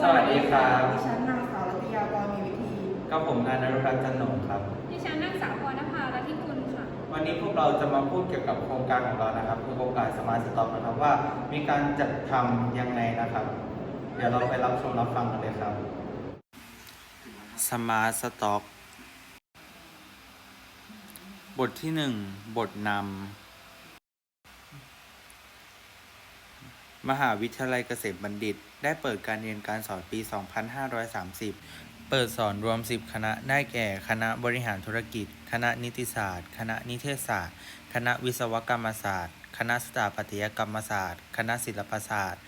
สวัสดีครับ ดิฉันนางสาวรัตยากรมีวิธีก็ผมนายนรุพัฒน์จันหนงครับ ดิฉันนางสาวพรณภาลัทธิกุลค่ะ วันนี้พวกเราจะมาพูดเกี่ยวกับโครงการของเรานะครับ คือโครงการสมาร์ทสต็อกนะครับว่า มีการจัดทำยังไงนะครับ เดี๋ยวเราไปรับชมรับฟังกันเลยครับ สมาร์ทสต็อก บทที่1บทนำ มหาวิทยาลัยเกษมบัณฑิต ได้เปิดการเรียนการสอนปี 2530 เปิดสอนรวม 10 คณะ ได้แก่ คณะบริหารธุรกิจ คณะนิติศาสตร์ คณะนิเทศศาสตร์ คณะวิศวกรรมศาสตร์ คณะสถาปัตยกรรมศาสตร์ คณะศิลปศาสตร์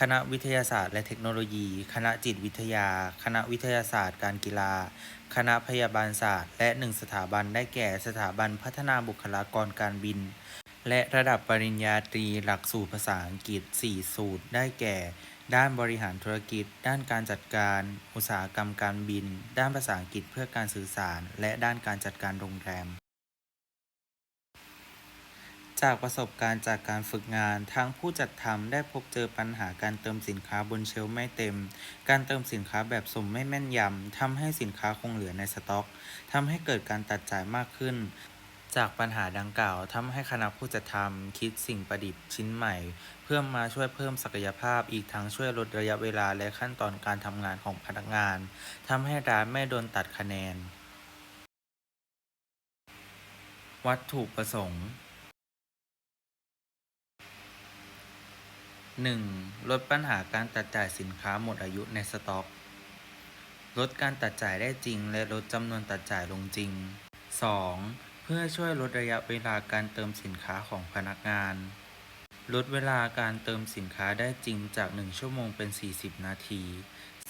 คณะวิทยาศาสตร์และเทคโนโลยี คณะจิตวิทยา คณะวิทยาศาสตร์ การกีฬา คณะพยาบาลศาสตร์ และหนึ่งสถาบัน ได้แก่ สถาบันพัฒนาบุคลากรการบินและระดับปริญญาตรีหลักสูตรภาษาอังกฤษ 4 สูตร ได้แก่ ด้านบริหารธุรกิจ ด้านการจัดการ อุตสาหกรรมการบิน ด้านภาษาอังกฤษเพื่อการสื่อสาร และด้านการจัดการโรงแรม จากประสบการณ์จากการฝึกงาน ทางผู้จัดทำได้พบเจอปัญหาการเติมสินค้าบนเชลไม่เต็ม การเติมสินค้าแบบสุ่มไม่แม่นยำทำให้สินค้าคงเหลือในสต็อกทำให้เกิดการตัดจ่ายมากขึ้น จากปัญหาดังกล่าวทำให้คณะผู้จัดทำคิดสิ่งประดิษฐ์ชิ้นใหม่ เพื่อมาช่วยเพิ่มศักยภาพอีกทั้งช่วยลดระยะเวลาและขั้นตอนการทำงานของพนักงานทำให้ร้านไม่โดนตัดคะแนน วัตถุประสงค์ 1. ลดปัญหาการตัดจ่ายสินค้าหมดอายุในสต็อก ลดการตัดจ่ายได้จริง และลดจำนวนตัดจ่ายลงจริง 2. เพื่อช่วยลดระยะเวลาการเติมสินค้าของพนักงาน ลดเวลาการเติมสินค้าได้จริงจาก 1 ชั่วโมงเป็น 40 นาที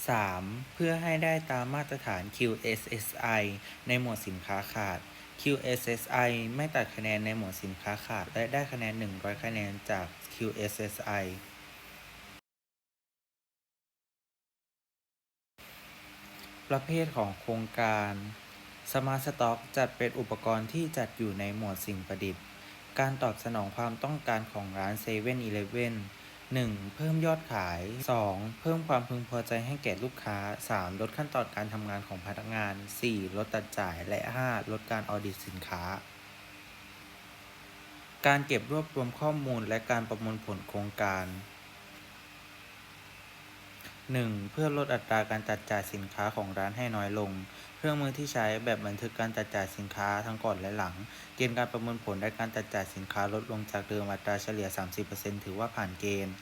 3. เพื่อให้ได้ตามมาตรฐาน QSSI ในหมวดสินค้าขาด QSSI ไม่ตัดคะแนนในหมวดสินค้าขาด และได้คะแนน 100 คะแนนจาก QSSI ประเภทของโครงการ Smart Stock จัดเป็นอุปกรณ์ที่จัดอยู่ในหมวดสิ่งประดิษฐ์ การตอบสนองความต้องการของร้าน7 e เ e ่ e อ 1. เพิ่มยอดขาย 2. เพิ่มความพึงพอใจให้แก่ลูกค้า 3. ลดขั้นตอนการทำงานของพนักงาน 4. ลดตัดจ่าย และ 5. ลดการออดิตสินค้า การเก็บรวบรวมข้อมูลและการประมวลผลโครงการ 1. เพื่อลดอัตราการตัดจ่ายสินค้าของร้านให้น้อยลง เครื่องมือที่ใช้แบบบันทึกการตัดจ่ายสินค้าทั้งก่อนและหลัง เกณฑ์การประเมินผลและการตัดจ่ายสินค้าลดลงจากเดิมอัตราเฉลี่ย 30%ถือว่าผ่านเกณฑ์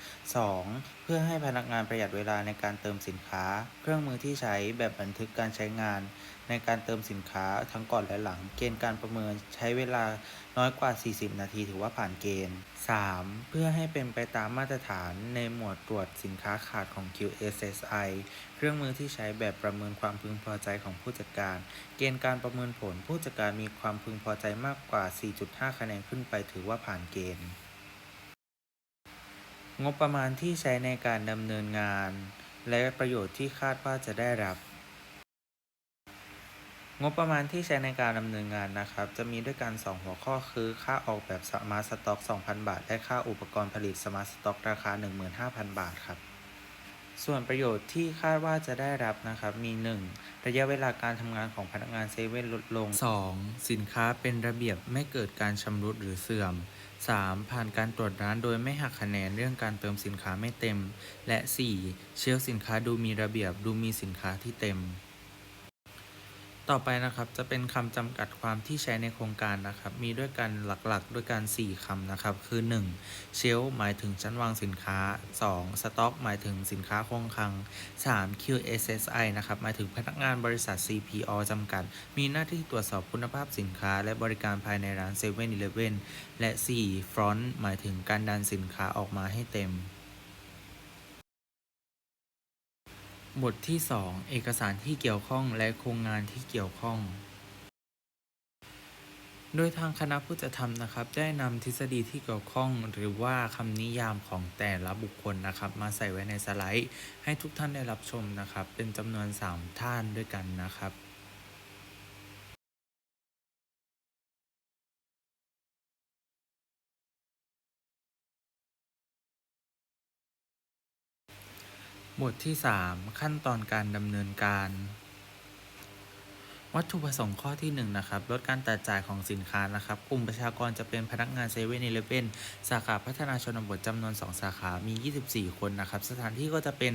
2. เพื่อให้พนักงานประหยัดเวลาในการเติมสินค้า เครื่องมือที่ใช้แบบบันทึกการใช้งาน ในการเติมสินค้าทั้งก่อนและหลัง เกณฑ์การประเมินใช้เวลาน้อยกว่า 40 นาทีถือว่าผ่านเกณฑ์ 3. เพื่อให้เป็นไปตามมาตรฐานในหมวดตรวจสินค้าขาดของ QSSI เครื่องมือที่ใช้แบบประเมินความพึงพอใจของผู้จัดการ เกณฑ์การประเมินผล ผู้จัดการมีความพึงพอใจมากกว่า 4.5 คะแนนขึ้นไปถือว่าผ่านเกณฑ์ งบประมาณที่ใช้ในการดำเนินงาน และประโยชน์ที่คาดว่าจะได้รับ งบประมาณที่ใช้ในการดำเนินงานนะครับ จะมีด้วยกัน 2 หัวข้อคือ ค่าออกแบบสมาร์ทสต็อก 2,000 บาท และค่าอุปกรณ์ผลิตสมาร์ทสต็อก ราคา 15,000 บาทครับ ส่วนประโยชน์ที่คาดว่าจะได้รับนะครับมี 1. ระยะเวลาการทำงานของพนักงานเซเว่นลดลง 2. สินค้าเป็นระเบียบไม่เกิดการชำรุดหรือเสื่อม 3. ผ่านการตรวจร้านโดยไม่หักคะแนนเรื่องการเติมสินค้าไม่เต็ม และ 4. เชลสินค้าดูมีระเบียบดูมีสินค้าที่เต็ม ต่อไปนะครับจะเป็นคำจำกัดความที่ใช้ในโครงการนะครับ มีด้วยกันหลักๆ ด้วยกัน 4คำนะครับ คือ 1. เชลฟ์หมายถึงชั้นวางสินค้า 2. สต็อก หมายถึงสินค้าคงคลัง 3. QSSI นะครับ หมายถึงพนักงานบริษัท CPO จำกัด มีหน้าที่ตรวจสอบคุณภาพสินค้า และบริการภายในร้าน7 e เ e ่ e อและ 4. Front หมายถึงการดันสินค้าออกมาให้เต็ม บทที่ 2 เอกสารที่เกี่ยวข้องและโครงงานที่เกี่ยวข้อง โดยทางคณะผู้จัดทำนะครับ ได้นำทฤษฎีที่เกี่ยวข้อง หรือว่าคำนิยามของแต่ละบุคคลนะครับ มาใส่ไว้ในสไลด์ ให้ทุกท่านได้รับชมนะครับ เป็นจำนวน 3 ท่านด้วยกันนะครับ บทที่ 3 ขั้นตอนการดำเนินการ วัตถุประสงค์ข้อที่ 1 นะครับ ลดการตัดจ่ายของสินค้านะครับ กลุ่มประชากรจะเป็นพนักงานเซเว่นอีเลฟเว่นสาขาพัฒนาชนบทจำนวน 2 สาขา มี 24 คนนะครับ สถานที่ก็จะเป็น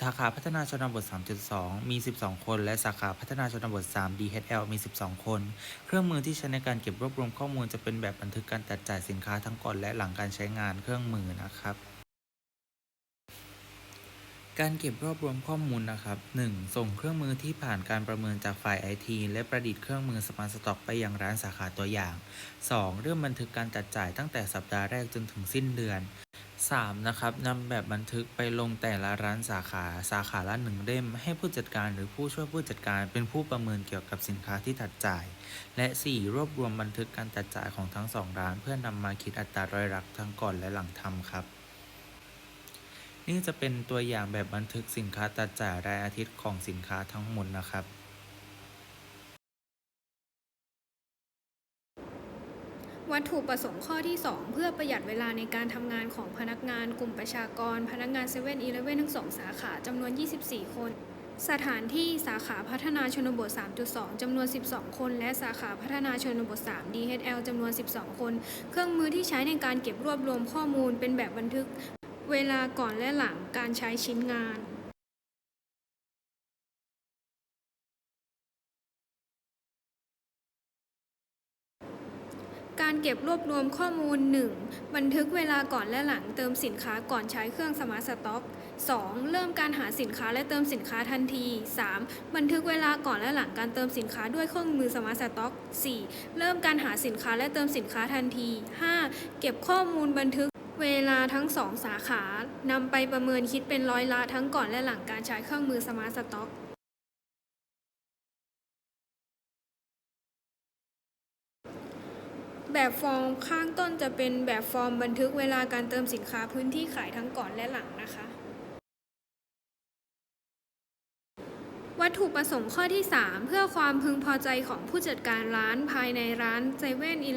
สาขาพัฒนาชนบท 3.2 มี 12 คน และสาขาพัฒนาชนบท 3 DHL มี 12 คน เครื่องมือที่ใช้ในการเก็บรวบรวมข้อมูลจะเป็นแบบบันทึกการตัดจ่ายสินค้าทั้งก่อนและหลังการใช้งานเครื่องมือนะครับ การเก็บรวบรวมข้อมูลนะครับ 1. ส่งเครื่องมือที่ผ่านการประเมินจากฝ่ายไอทีและประดิษฐ์เครื่องมือสมาร์ทสต็อกไปยังร้านสาขาตัวอย่าง 2. เริ่มบันทึกการจัดจ่ายตั้งแต่สัปดาห์แรกจนถึงสิ้นเดือน 3. นะครับนำแบบบันทึกไปลงแต่ละร้านสาขาสาขาละหนึ่งเล่ม ให้ผู้จัดการหรือผู้ช่วยผู้จัดการเป็นผู้ประเมินเกี่ยวกับสินค้าที่ตัดจ่าย และ 4. รวบรวมบันทึกการตัดจ่ายของทั้งสองร้าน เพื่อนำมาคิดอัตรารอยรักทั้งก่อนและหลังทำครับ นี่จะเป็นตัวอย่างแบบบันทึกสินค้าตัดจ่ายรายอาทิตย์ของสินค้าทั้งหมดนะครับ วัตถุประสงค์ข้อที่ 2 เพื่อประหยัดเวลาในการทำงานของพนักงานกลุ่มประชากร พนักงาน7 e เ e ่ e อทั้งสองสาขาจำนวน 24 คน สถานที่สาขาพัฒนาชนบท 3.2 จำนวน 12 คน และสาขาพัฒนาชนบท 3 DHL จำนวน 12 คน เครื่องมือที่ใช้ในการเก็บรวบรวมข้อมูลเป็นแบบบันทึก เวลาก่อนและหลังการใช้ชิ้นงานการเก็บรวบรวมข้อมูล 1. บันทึกเวลาก่อนและหลังเติมสินค้าก่อนใช้เครื่องสมาร์ทสต็อก 2. เริ่มการหาสินค้าและเติมสินค้าทันที 3. บันทึกเวลาก่อนและหลังการเติมสินค้าด้วยเครื่องมือสมาร์ทสต็อก 4. เริ่มการหาสินค้าและเติมสินค้าทันที 5. เก็บข้อมูลบันทึก เวลาทั้งสองสาขานำไปประเมินคิดเป็นร้อยละทั้งก่อนและหลังการใช้เครื่องมือสมาร์ทสต็อกแบบฟอร์มข้างต้นจะเป็นแบบฟอร์มบันทึกเวลาการเติมสินค้าพื้นที่ขายทั้งก่อนและหลังนะคะ วัตถุประสงค์ข้อที่ 3 เพื่อความพึงพอใจของผู้จัดการร้านภายในร้าน7 e เ e ่นอ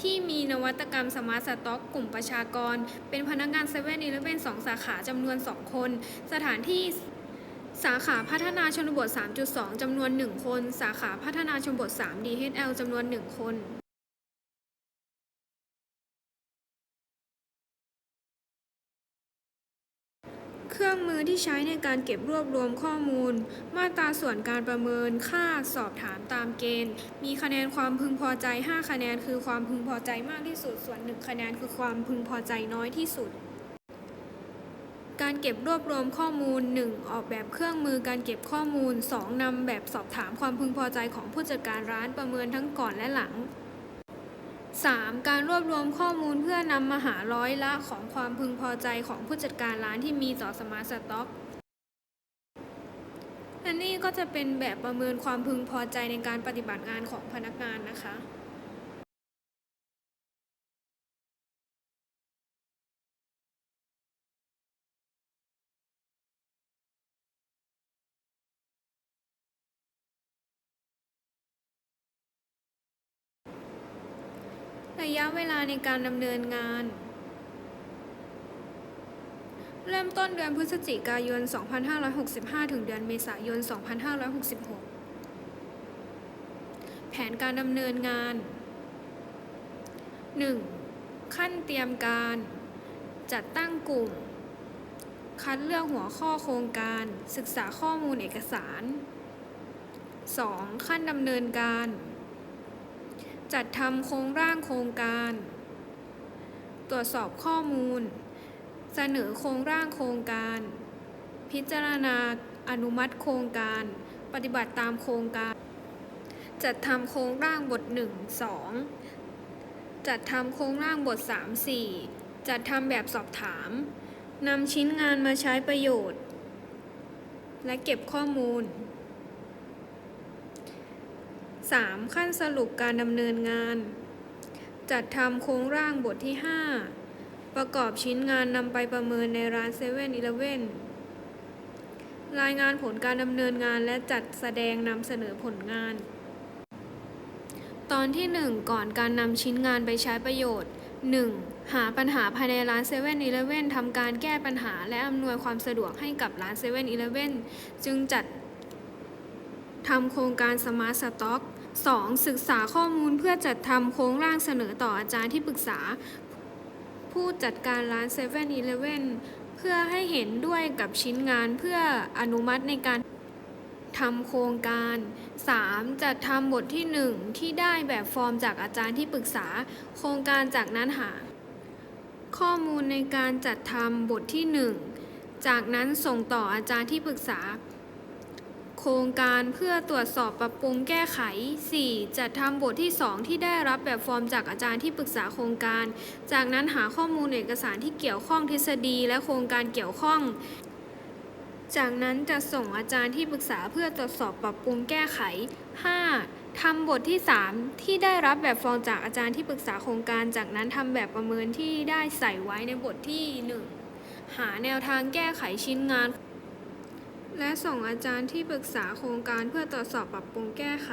ที่มีนวัตกรรมสมาร์ทสต็อกกลุ่มประชากร เป็นพนักงาน7 e เ e ่นอสองสาขาจำนวน 2 คน สถานที่สาขาพัฒนาชนบท 3.2 จำนวน 1 คน สาขาพัฒนาชนบท 3 DHL จำนวน 1 คน เครื่องมือที่ใช้ในการเก็บรวบรวมข้อมูล มาตราส่วนการประเมินค่าสอบถามตามเกณฑ์ มีคะแนนความพึงพอใจ 5 คะแนนคือความพึงพอใจมากที่สุด ส่วน 1 คะแนนคือความพึงพอใจน้อยที่สุด การเก็บรวบรวมข้อมูล 1. ออกแบบเครื่องมือการเก็บข้อมูล 2. นำแบบสอบถามความพึงพอใจของผู้จัดการร้านประเมินทั้งก่อนและหลัง 3. การรวบรวมข้อมูลเพื่อนำมาหาร้อยละของความพึงพอใจของผู้จัดการร้านที่มีต่อสมาร์ทสต็อกและนี่ก็จะเป็นแบบประเมินความพึงพอใจในการปฏิบัติงานของพนักงานนะคะระ ในการดำเนินงาน เริ่มต้นเดือนพฤศจิกายน 2565 ถึงเดือนเมษายน 2566 แผนการดำเนินงาน 1. ขั้นเตรียมการ จัดตั้งกลุ่ม คัดเลือกหัวข้อโครงการ ศึกษาข้อมูลเอกสาร 2. ขั้นดำเนินการ จัดทำโครงร่างโครงการ ตรวจสอบข้อมูล เสนอโครงร่างโครงการ พิจารณาอนุมัติโครงการ ปฏิบัติตามโครงการ จัดทำโครงร่างบท 1 2 จัดทำโครงร่างบท 3 4 จัดทำแบบสอบถามนำชิ้นงานมาใช้ประโยชน์ และเก็บข้อมูล 3. ขั้นสรุปการดำเนินงาน จัดทำโครงร่างบทที่ 5 ประกอบชิ้นงานนำไปประเมินในร้าน7 e เ e ่ e อรายงานผลการดำเนินงานและจัดแสดงนำเสนอผลงาน ตอนที่ 1 ก่อนการนำชิ้นงานไปใช้ประโยชน์ 1. หาปัญหาภายในร้าน7 e เ e ่ e อทำการแก้ปัญหาและอำนวยความสะดวกให้กับร้าน7 e เ e ่ e จึงจัดทำโครงการ Smart Stock 2. ศึกษาข้อมูลเพื่อจัดทำโครงร่างเสนอต่ออาจารย์ที่ปรึกษา ผู้จัดการร้าน7 e เ e ่ e เพื่อให้เห็นด้วยกับชิ้นงานเพื่ออนุมัติในการทำโครงการ 3. จัดทำบทที่ 1 ที่ได้แบบฟอร์มจากอาจารย์ที่ปรึกษา โครงการจากนั้นหา ข้อมูลในการจัดทำบทที่ 1 จากนั้นส่งต่ออาจารย์ที่ปรึกษา ครงการเพื่อตรวจสอบปรับปรุงแก้ไข 4. จัดทำบทที่ 2 ที่ได้รับแบบฟอร์มจากอาจารย์ที่ปรึกษาโครงการ จากนั้นหาข้อมูลเอกสารที่เกี่ยวข้องทฤษฎีและโครงการเกี่ยวข้อง จากนั้นจะส่งอาจารย์ที่ปรึกษาเพื่อตรวจสอบปรับปรุงแก้ไข 5. ทำบทที่ 3 ที่ได้รับแบบฟอร์มจากอาจารย์ที่ปรึกษาโครงการ จากนั้นทำแบบประเมินที่ได้ใส่ไว้ในบทที่ 1 หาแนวทางแก้ไขชิ้นงาน และส่งอาจารย์ที่ปรึกษาโครงการเพื่อตรวจสอบปรับปรุงแก้ไข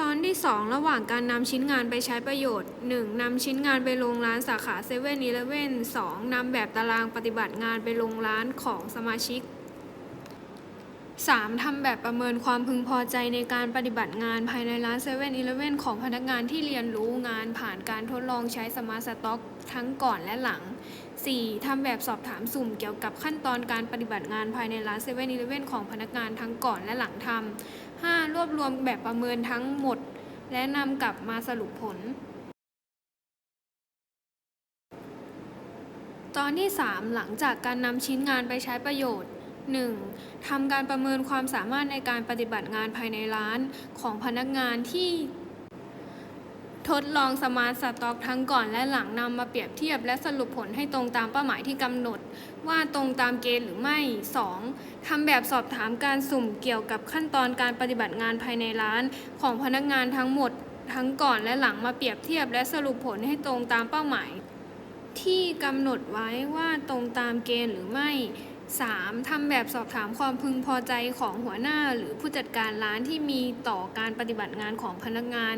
ตอนที่ 2 ระหว่างการนำชิ้นงานไปใช้ประโยชน์ 1. นำชิ้นงานไปลงร้านสาขา7 e เ e ่ e อ 2. นสองนำแบบตารางปฏิบัติงานไปลงร้านของสมาชิก 3. ทำแบบประเมินความพึงพอใจในการปฏิบัติงานภายในร้าน7 e เ e ่ e ของพนักงานที่เรียนรู้งานผ่านการทดลองใช้สมาร์ทสต็อกทั้งก่อนและหลัง 4. ทำแบบสอบถามสุ่มเกี่ยวกับขั้นตอนการปฏิบัติงานภายในร้าน7 e เ e ่ e ของพนักงานทั้งก่อนและหลังทำ 5. รวบรวมแบบประเมินทั้งหมด และนำกลับมาสรุปผล ตอนที่ 3 หลังจากการนำชิ้นงานไปใช้ประโยชน์ 1. ทำการประเมินความสามารถในการปฏิบัติงานภายในร้านของพนักงานที่ ทดลองสมาร์ทสต็อกทั้งก่อนและหลังนำมาเปรียบเทียบ และสรุปผลให้ตรงตามเป้าหมายที่กำหนด ว่าตรงตามเกณฑ์หรือไม่ 2. ทำแบบสอบถามการสุ่มเกี่ยวกับขั้นตอนการปฏิบัติงานภายในร้าน ของพนักงานทั้งหมด ทั้งก่อนและหลังมาเปรียบเทียบ และสรุปผลให้ตรงตามเป้าหมาย ที่กำหนดไว้ว่าตรงตามเกณฑ์หรือไม่ 3. ทำแบบสอบถามความพึงพอใจของหัวหน้าหรือผู้จัดการร้านที่มีต่อการปฏิบัติงานของพนักงาน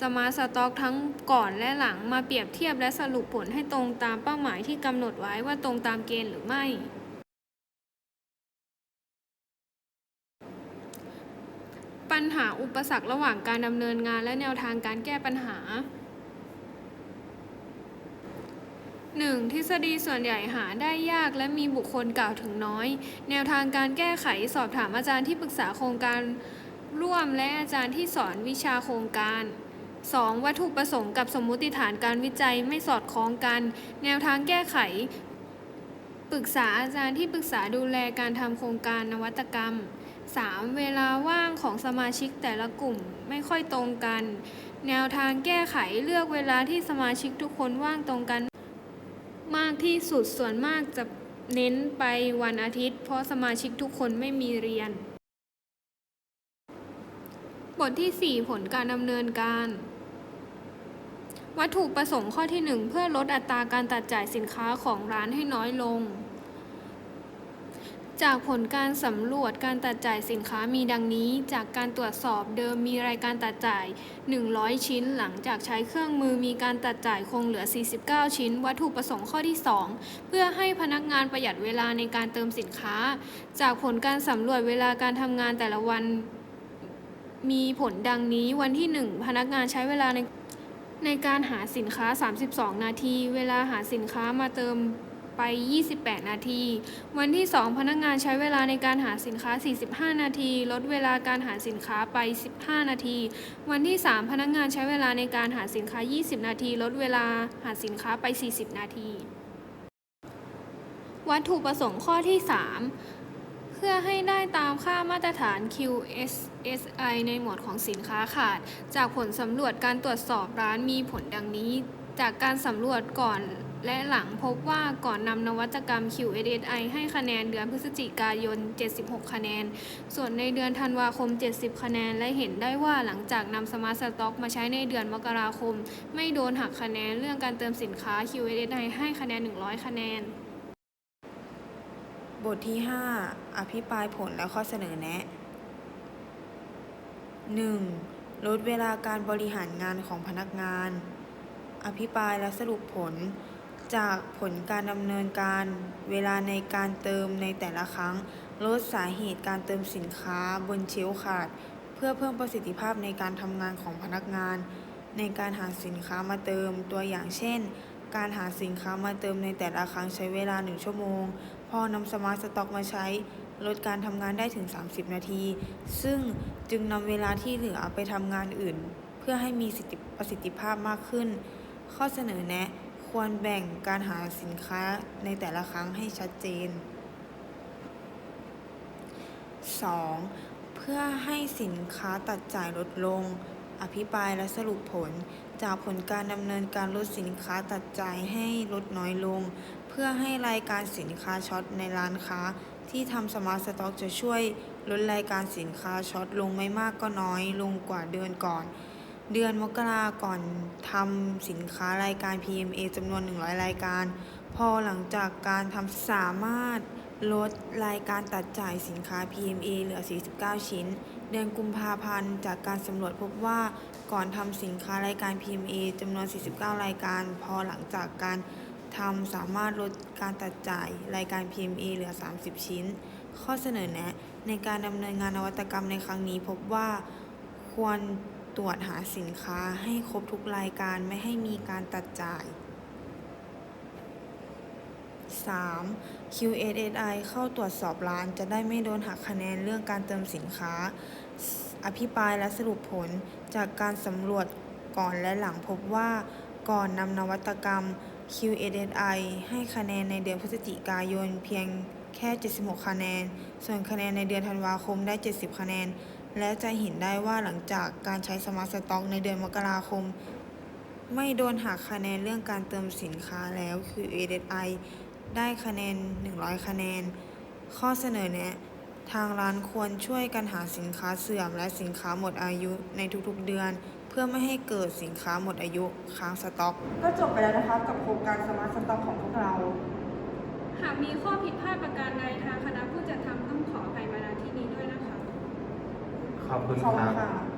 สมาสต็อกทั้งก่อนและหลังมาเปรียบเทียบและสรุปผลให้ตรงตามเป้าหมายที่กำหนดไว้ว่าตรงตามเกณฑ์หรือไม่ ปัญหาอุปสรรคระหว่างการดำเนินงานและแนวทางการแก้ปัญหา 1. ทฤษฎีส่วนใหญ่หาได้ยากและมีบุคคลกล่าวถึงน้อย แนวทางการแก้ไขสอบถามอาจารย์ที่ปรึกษาโครงการร่วมและอาจารย์ที่สอนวิชาโครงการ 2. วัตถุประสงค์กับสมมุติฐานการวิจัยไม่สอดคล้องกัน แนวทางแก้ไข ปรึกษาอาจารย์ที่ปรึกษาดูแลการทำโครงการนวัตกรรม 3. เวลาว่างของสมาชิกแต่ละกลุ่มไม่ค่อยตรงกัน แนวทางแก้ไขเลือกเวลาที่สมาชิกทุกคนว่างตรงกัน มากที่สุดส่วนมากจะเน้นไปวันอาทิตย์ เพราะสมาชิกทุกคนไม่มีเรียน บทที่ 4 ผลการดำเนินการ วัตถุประสงค์ข้อที่ 1 เพื่อลดอัตราการตัดจ่ายสินค้าของร้านให้น้อยลง จากผลการสำรวจการตัดจ่ายสินค้ามีดังนี้ จากการตรวจสอบเดิมมีรายการตัดจ่าย 100 ชิ้น หลังจากใช้เครื่องมือมีการตัดจ่ายคงเหลือ 49 ชิ้น วัตถุประสงค์ข้อที่ 2 เพื่อให้พนักงานประหยัดเวลาในการเติมสินค้า จากผลการสำรวจเวลาการทำงานแต่ละวัน มีผลดังนี้วันที่ 1 พนักงานใช้เวลาในในการหาสินค้า 32 นาที เวลาหาสินค้ามาเติม ไป 28 นาที วันที่ 2 พนักงานใช้เวลาในการหาสินค้า 45 นาที ลดเวลาการหาสินค้าไป 15 นาที วันที่ 3 พนักงานใช้เวลาในการหาสินค้า 20 นาที ลดเวลาหาสินค้าไป 40 นาที วัตถุประสงค์ข้อที่3เพื่อให้ได้ตามค่ามาตรฐาน QSSI ในหมวดของสินค้าขาด จากผลสำรวจการตรวจสอบร้านมีผลดังนี้ จากการสำรวจก่อน และหลังพบว่าก่อนนำนวัตกรรม QSSI ให้คะแนนเดือนพฤศจิกายน 76 คะแนน ส่วนในเดือนธันวาคม 70 คะแนน และเห็นได้ว่าหลังจากนำสมาร์ทสต็อกมาใช้ในเดือนมกราคม ไม่โดนหักคะแนนเรื่องการเติมสินค้า QSSI ให้คะแนน 100 คะแนน บทที่ 5 อภิปรายผลและข้อเสนอแนะ 1. ลดเวลาการบริหารงานของพนักงาน อภิปรายและสรุปผล จากผลการดำเนินการเวลาในการเติมในแต่ละครั้ง ลดสาเหตุการเติมสินค้าบนเชลฟ์ขาด เพื่อเพิ่มประสิทธิภาพในการทำงานของพนักงาน ในการหาสินค้ามาเติมตัวอย่างเช่น การหาสินค้ามาเติมในแต่ละครั้งใช้เวลา 1 ชั่วโมง พอนำสมาร์ทสต็อกมาใช้ ลดการทำงานได้ถึง 30 นาที ซึ่งจึงนำเวลาที่เหลือไปทำงานอื่น เพื่อให้มีประสิทธิภาพมากขึ้น ข้อเสนอแนะ ควรแบ่งการหาสินค้าในแต่ละครั้งให้ชัดเจน 2. เพื่อให้สินค้าตัดจ่ายลดลง อภิปรายและสรุปผล จากผลการดำเนินการลดสินค้าตัดจ่ายให้ลดน้อยลง เพื่อให้รายการสินค้าช็อตในร้านค้า ที่ทำสมาร์ทสต็อกจะช่วยลดรายการสินค้าช็อตลงไม่มากก็น้อยลงกว่าเดือนก่อน เดือนมกราก่อนทำสินค้ารายการ PMA จำนวน 100 รายการ พอหลังจากการทำสามารถลดรายการตัดจ่ายสินค้า PMA เหลือ 49 ชิ้น เดือนกุมภาพันธ์ จากการสำรวจพบว่าก่อนทำสินค้ารายการ PMA จำนวน 49 รายการ พอหลังจากการทำสามารถลดการตัดจ่ายรายการ PMA เหลือ 30 ชิ้น ข้อเสนอแนะ ในการดำเนินงานนวัตกรรมในครั้งนี้พบว่าควร ตรวจหาสินค้าให้ครบทุกรายการไม่ให้มีการตัดจ่าย 3. QSSI เข้าตรวจสอบร้านจะได้ไม่โดนหักคะแนนเรื่องการเติมสินค้า อภิปรายและสรุปผลจากการสำรวจก่อนและหลังพบว่าก่อนนำนวัตกรรม QSSI ให้คะแนนในเดือนพฤศจิกายนเพียงแค่ 76 คะแนน ส่วนคะแนนในเดือนธันวาคมได้ 70 คะแนน และจะเห็นได้ว่าหลังจากการใช้สมาร์ทสต็อกในเดือนมกราคม ไม่โดนหักคะแนนเรื่องการเติมสินค้าแล้วคือ ADI ได้คะแนน 100 คะแนน ข้อเสนอแนะทางร้านควรช่วยกันหาสินค้าเสื่อมและสินค้าหมดอายุในทุกๆเดือน เพื่อไม่ให้เกิดสินค้าหมดอายุค้างสต็อก ก็จบไปแล้วนะครับกับโครงการสมาร์ทสต็อกของพวกเรา หากมีข้อผิดพลาดประการใดทางคณะผู้จัดทำต้องขออภัยมาณที่นี้ด้วยนะคะ ขอบคุณขอบคคุรับ ค่ะ